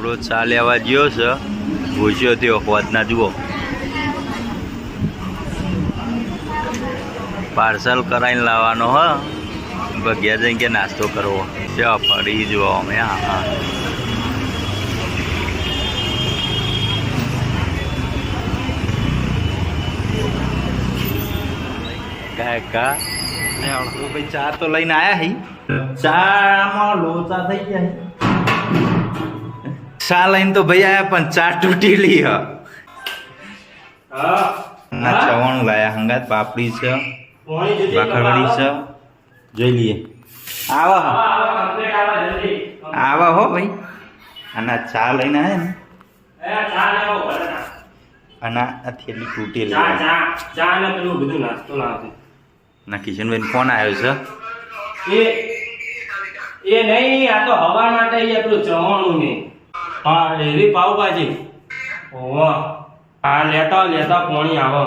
પૂરો ચા લેવા ગયો છે. ભૂસ્યો થયો હોદના જુઓ. પાર્સલ કરાવીને લાવવાનો હ. ભગ્યા જઈને કે નાસ્તો કરવો. ચા ફરી જુઓ અમે હા હા. કાકા ભાઈ ચા તો લઈને આયા હી? ચામાં લોચા થઈ ગયા ચા લઈને તો ભાઈ આયા પણ ચા તૂટી લી હ. ના ચવાણું લાયા હંગાત પાપડી છે બાખરવડી છે. જોઈ લઈએ. આવા આવા હો ભાઈ. અને ચા લઈને આવ્યા ને. અને આ થેલી તૂટેલી ના કિશનભાઈ ફોન આવ્યો છે. એ નહીં આ તો હવા માટે પેલું ચવાણું ને. હા એવી પાવભાજી. ઓહો હા લેતા લેતા પોણી આવો.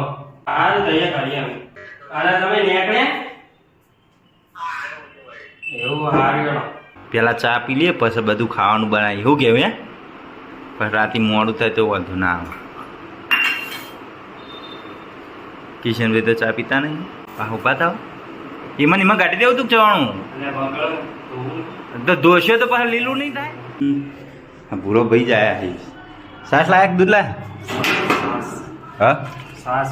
હાર તૈયાર કરીએ અને તમે નીકળે? એવું હાર પેલા ચા પી લઈએ પછી બધું ખાવાનું બનાવી શું કેવું હે? પણ રાતે મોડું થાય તો વાંધો ના આવે. કિશનભાઈ તો ચા પીતા નહીં. આ ઊભા થાવ. એમાં એમાં કાઢી દેવું તું જવાનું? તો દોસ્યો તો પાછા લીલું નહીં થાય. ભૂરો ભાઈ જ આયા હે. સાસ લાયક દૂધ લાય હા? સાસ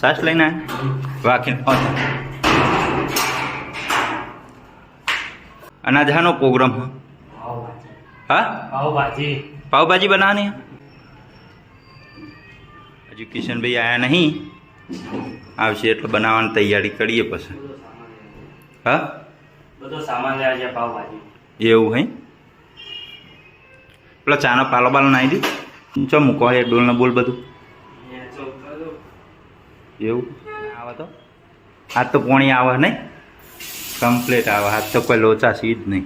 સાસ લઈને આયા. વાકીને અનાજાનો પ્રોગ્રામ. હ? પાવભાજી હા? પાવભાજી પાવભાજી બનાવવાની હજુ કિશનભાઈ આયા નહીં. આવશે એટલે બનાવવાની તૈયારી કરીએ પછી. હા? બધો સામાન લેવા છે પાવભાજી એવું હે? પેલો ચાનો પાલો પાલો નાખી દી. ચો મૂકો એ ડોલ ને બોલ બધું. એવું? આવે તો આજ તો પોણી આવે નહીં. કમ્પ્લીટ આવે. આજ તો કોઈ લોચા સી જ નહીં.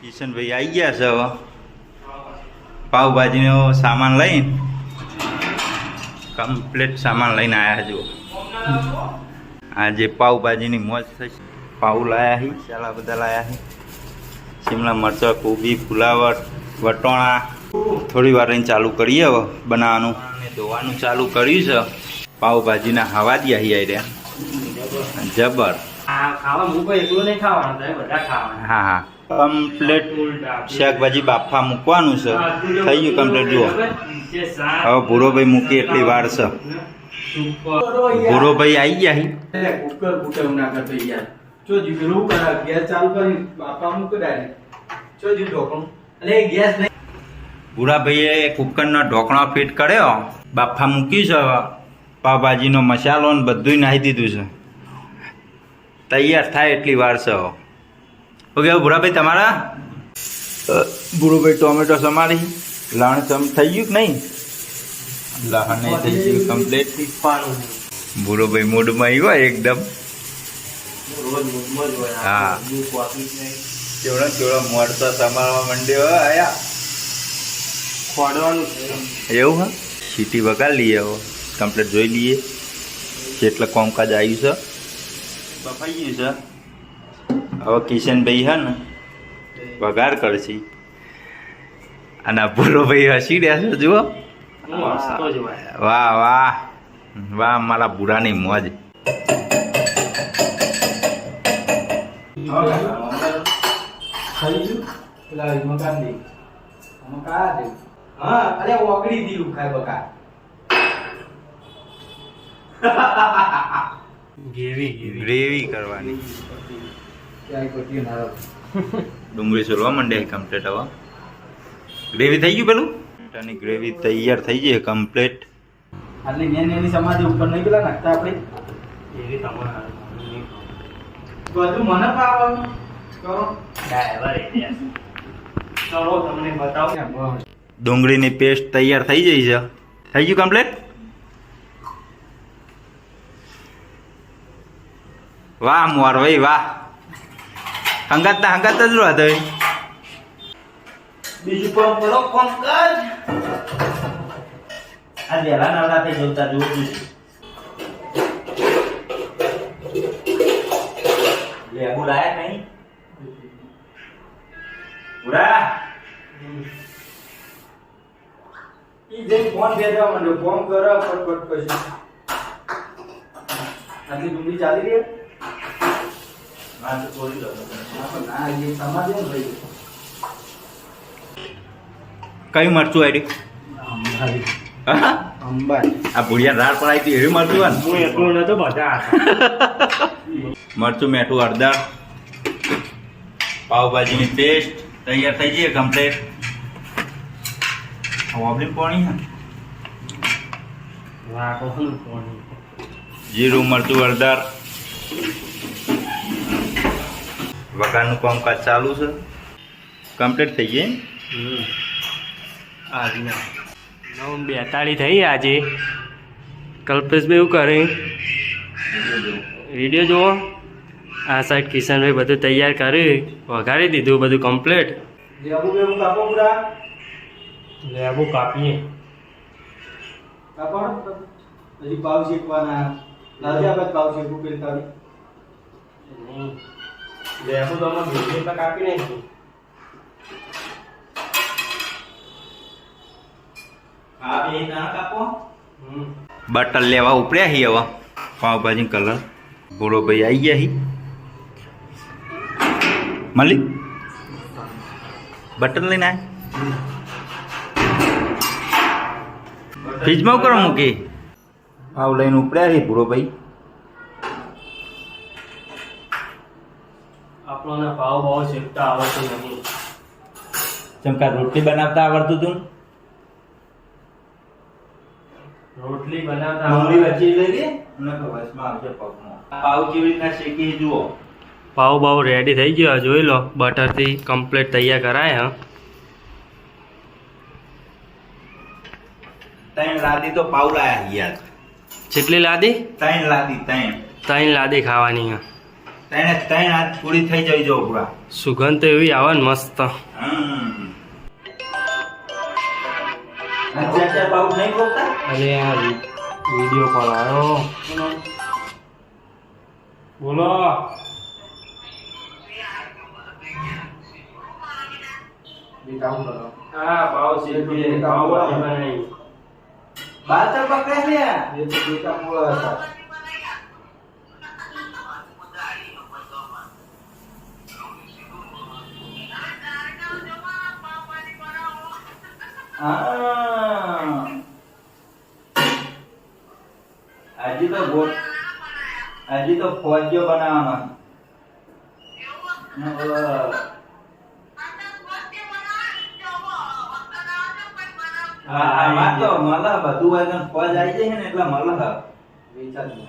કિશનભાઈ આવી ગયા છે હવે. પાઉભાજીનો સામાન લઈને. કમ્પ્લીટ સામાન લઈને આવ્યા જુઓ. આજે પાઉભાજીની મોજ થઈ પાઉ લાયા હી ચાલા બધા લાયા હી. શિમલા મરચાં કોબી ફુલાવર વટોણા. થોડી વાર રહીને ચાલુ કરીએ હવે બનાવવાનું. અને ધોવાનું ચાલુ કર્યું છે. પાવભાજીના હવા દ્યા હી રહ્યા જબર. હા હા કમ્પ્લેટ શાકભાજી બાફા મૂકવાનું છે. થઈ ગયું કમ્પ્લેટ જુઓ. હવે ભૂરોભાઈ મૂકી એટલી વાર છે. ભૂરોભાઈ આવી ગયા જો જી પેલું કરા? ગેસ ચાલુ કરી બાપા મૂકી ડાયરેક્ટ જો જી ઢોકણું એટલે ગેસ નહીં. ભૂરાભાઈએ કુકરનો ઢોકણો ફિટ કર્યો. બાફા મૂક્યું છે પાવભાજીનો મસાલો ને બધું નાહી દીધું છે. તૈયાર થાય એટલી વાર છે ઓકે ભૂરાભાઈ તમારા? ભૂરોભાઈ ટોમેટો સમારી. લણ સમ થઈ ગયું કે નહીં? લહણ નહીં થઈ ગયું કમ્પ્લીટ ભૂરોભાઈ મૂડમાં આવ્યો એકદમ. હા. કેવડો કેવડો આયા. ખોડવાનું એવું હા? સીટી વગાડી લઈએ હવે કમ્પ્લેટ જોઈ લઈએ. કેટલા કોમકાજ આવ્યું છે. બફાઈ ગયું છે. હવે કિશનભાઈ હે ને વઘાર કરશે. અને ભૂરોભાઈ હસી રહ્યા છે જુઓ. વાહ વાહ. વાહ મારા બુરાની મોજ. થઈ ગયું પેલા મકાન દે. મકા દે હા અરે ઓગળી દીધું ખાય બકા. ગેવી ગેવી ગ્રેવી કરવાની. ક્યાંય કોટી ના ડુંગળી સોલવા માંડે કમ્પ્લેટ હવા. ગ્રેવી થઈ ગયું પેલું? ટાની ગ્રેવી તૈયાર થઈ ગઈ કમ્પ્લીટ આટલી નેની એની સમાધિ ઉપર નહીં પેલા નાખતા આપણે. એવી તમારા બધું મને પાવાનું કરો ડ્રાઈવર ચલો તમને બતાવું. ડુંગળીની પેસ્ટ તૈયાર થઈ જાય છે. થઈ ગયું કમ્પ્લીટ? વાહ મોર ભાઈ વાહ. હંગાત ના હંગાત જ રહો ભાઈ બીજું કોમ કરો કોમ કર આ વહેલા થઈ જોતા જોવું લેબુ લાયા નહીં પૂરા ઈ જઈ ફોન ભેજવા માંડ્યો ફોન કરો ફટફટ પછી. આટલી ડુંગળી ચાલી રહી હા? તો છોડી દો ના એ સમાજે ને ભાઈ. કયું મરચું આવ્યું અંબાઈ આ ભૂડિયા રાડ પડાઈ હતી એવી મરચું હું એટલું નતો બધા મરચું મેઠું હળદર પાવભાજીની પેસ્ટ તૈયાર થઈ જઈએ કમ્પ્લેટ વાપરી પાણી જીરું મરચું હળદર. વઘારનું કામકાજ ચાલુ છે. કમ્પ્લીટ થઈ ગઈ? નવ બેતાળી થઈ આજે. કલ્પેશભાઈ એવું કરે. વીડિયો જુઓ. આ સાઈડ કિશનભાઈ બધું તૈયાર કરી. વઘારી દીધું બધું કમ્પ્લીટ લેબુ બેબુ કાપો પૂરા. લેબુ કાપીએ. કાપો. હજી પાવ શેકવાના. લાજે આપણે પાવ શેકવું પેલી તારી. લેબુ તો અમે બીજી કાપી નાખ્યું બટર લેવા ઉપડ્યા હી હવે. પાવભાજી કલર બોલો ભાઈ આવી ગયા હી. મળી બટન લઈને આય. ફ્રીજમાં કરો મૂકી. પાવ લઈને ઉપડ્યા હી ભૂરો ભાઈ. આપણને પાવ ભાવ શીખતા આવડતું નહીં ચમકા રોટલી બનાવતા આવડતું તું. રોટલી બનાવતા ડુંગળી વચ્ચે લઈ લે અને વચમાં આવશે પગમાં. પાવ કેવી રીતના શેકી જુઓ. પાવ ભાવ રેડી થઈ ગયો જોઈ લો બટરથી કમ્પ્લીટ તૈયાર કરાય હા. ત્રણ લાદી તો પાવ લાયા યાર. જેટલી લાદી? ત્રણ લાદી ત્રણ. ત્રણ લાદી ખાવાની હા. ત્રણે ત્રણ હાથ પૂરી થઈ જવી જો પૂરા. સુગંધ તો એવી આવે ને મસ્ત. હમ. આ ચાર ચાર પાવ નહીં ખોખતા અને આ વીડિયો કોલ આવ્યો બોલો એ કામ કરો હા ભાવ શીખીએ ભાવ ભાજી બનાવી બાર તો પકડે છે એ તો બેટા હજી તો ગોટ હજી તો ફોજ્યો બનાવવાનો. હા, બોલો. તો મળે બધું હોય ફોજ આવી જાય ને એટલે મળે વેચાતું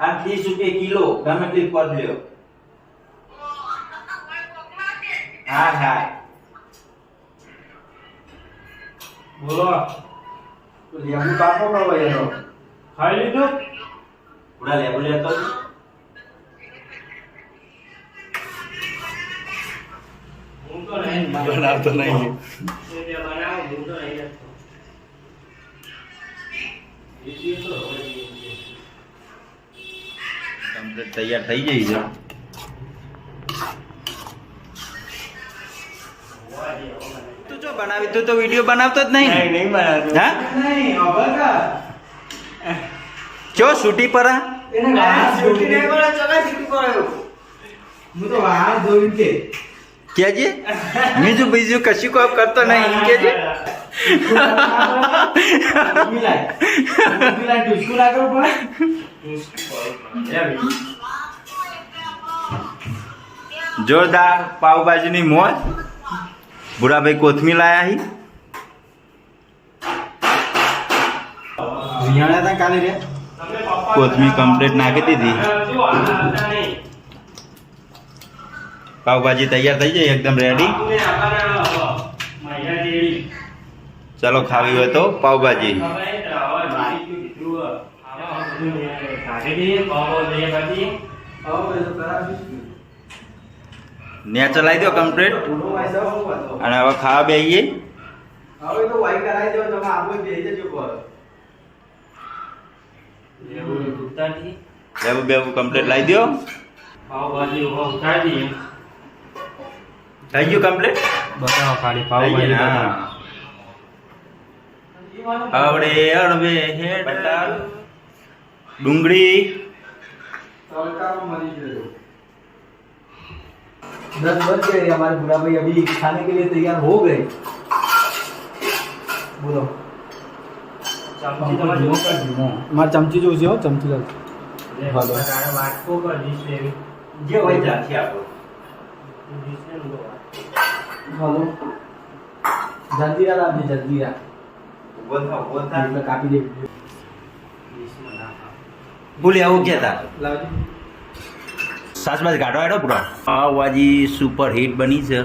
આ ત્રીસ રૂપિયા કિલો ગમે તે પદ લ્યો. હા હા. બોલો. તો કાપો કરો એનો? ખાઈ લીધું પૂરા લેબુ લેતો જ. હું તો નહીં બનાવતો નહીં. એ બે બનાવો હું તો નહીં જતો. વીડિયો તો હવે જોઈએ. કમ્પ્લીટ તૈયાર થઈ જઈ છે તું જો બનાવી તું તો વીડિયો બનાવતો જ નહીં નહીં, નહીં બનાવતો. હા નહીં હવે કા ચો સૂટી પર કેજે? બીજું બીજું કશું કોઈ કરતો નહીં કેજે? જોરદાર પાવભાજીની મોજ. ભૂરાભાઈ કોથમી લાયા હી. રિયાણા તા કાલે રે તમે કમ્પ્લીટ નાખી દીધી. જો, આ હતા નહીં. પાવભાજી તૈયાર થઈ જાય એકદમ રેડી. ચાલો ખાવી હોય તો પાવભાજી ને ચલાવી દો કમ્પ્લીટ અને હવે ખાવા બેસીએ હવે તો વાઈ કરાવી દો તમે આપણે બેસી જજો લેવું બેવું કમ્પ્લીટ લાવી દો પાવભાજી ઉભા ઉતારી દઈએ થઈ ગયું કમ્પ્લીટ બતાવો ખાલી પાવભાજી બતાવો આવડે અળવે હેડ ડુંગળી तड़का में मरीज रहे दस बज गए हमारे बुरा भाई अभी खाने के लिए तैयार हो गए बोलो ચમચી તમારે જોવો કરી મારે ચમચી જોઈશે છે હો ચમચી લે, વાટકો કર ડીશ જે હોય ત્યાંથી આપો. ડીશ લે ને તો વાત. હાલો જલ્દીરા લાવજે ઊભો થા. એટલે કાપી દે. નાખો. આવું કહેતા લાવજે. જ ગાઢો આડો પૂરો. પાવભાજી સુપર હિટ બની છે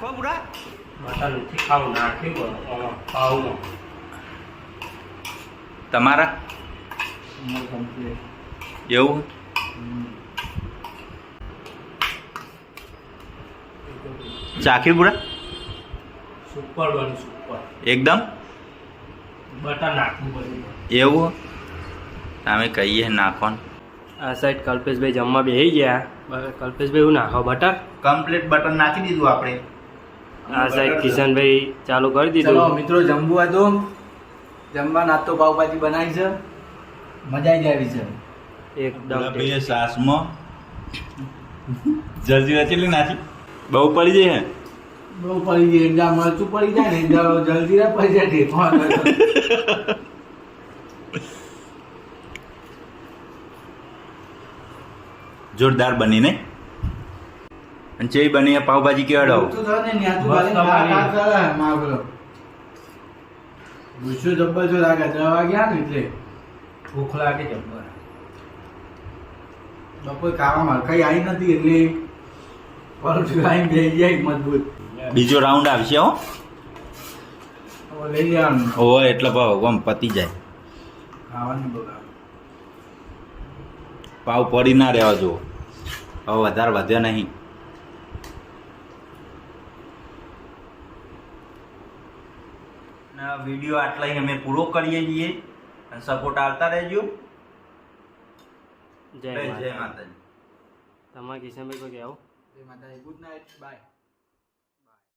કો પૂરા નથી ખાવું નાખ્યું પણ તમારા? એવું? ચાખ્યું પૂરા? સુપર બન્યું સુપર એકદમ? બટા નાખવું બધું એવું? તમે કહીએ નાખવાનું આ સાઈડ કલ્પેશભાઈ જમવા બેસી ગયા. કલ્પેશભાઈ હું નાખો બટર કમ્પ્લીટ બટન નાખી દીધું આપણે. આ સાહેબ કિશનભાઈ ચાલુ કરી ચલો દીધું મિત્રો જમવું તો જમવા નાસ્તો પાવભાજી બનાવી છે. મજા આવી આવી છે. એકદમ ભાઈએ સાસમાં? જલ્દી રચેલી નાખી બહુ પડી જાય હે? બહુ પડી જાય એકદમ મરચું પડી જાય ને એકદમ જલ્દી ના પડી જાય ઠેકવા જોરદાર બની ને અને જે બની પાવભાજી કેવાડો તો થયો ને ન્યા તું મસ્ત ખાલી ખા- બની. ખા કરે મારો પેલો. ગુસ્સો જબ્બર જો લાગે દવા ગયા ને એટલે. ભૂખ લાગે જબ્બર. બપોર ખાવામાં કઈ આવી નથી એટલે પરોઠું આવીને જાય મજબૂત. બીજો રાઉન્ડ આવશે હો. હવે લઈ લેવાનું. ઓ એટલે ભાવ આમ પતી જાય. ખાવાનું બગાડ. પાવ પડી ના રહેવા જુઓ. હવે વધારે વધ્યો નહીં ના વીડિયો આટલા અમે પૂરો કરીએ છીએ. અને સપોર્ટ આવતા રહેજો. જય જય માતા માતાજી. તમારા કિશનભાઈ કોઈ કહેવું જય માતાજી. Good night bye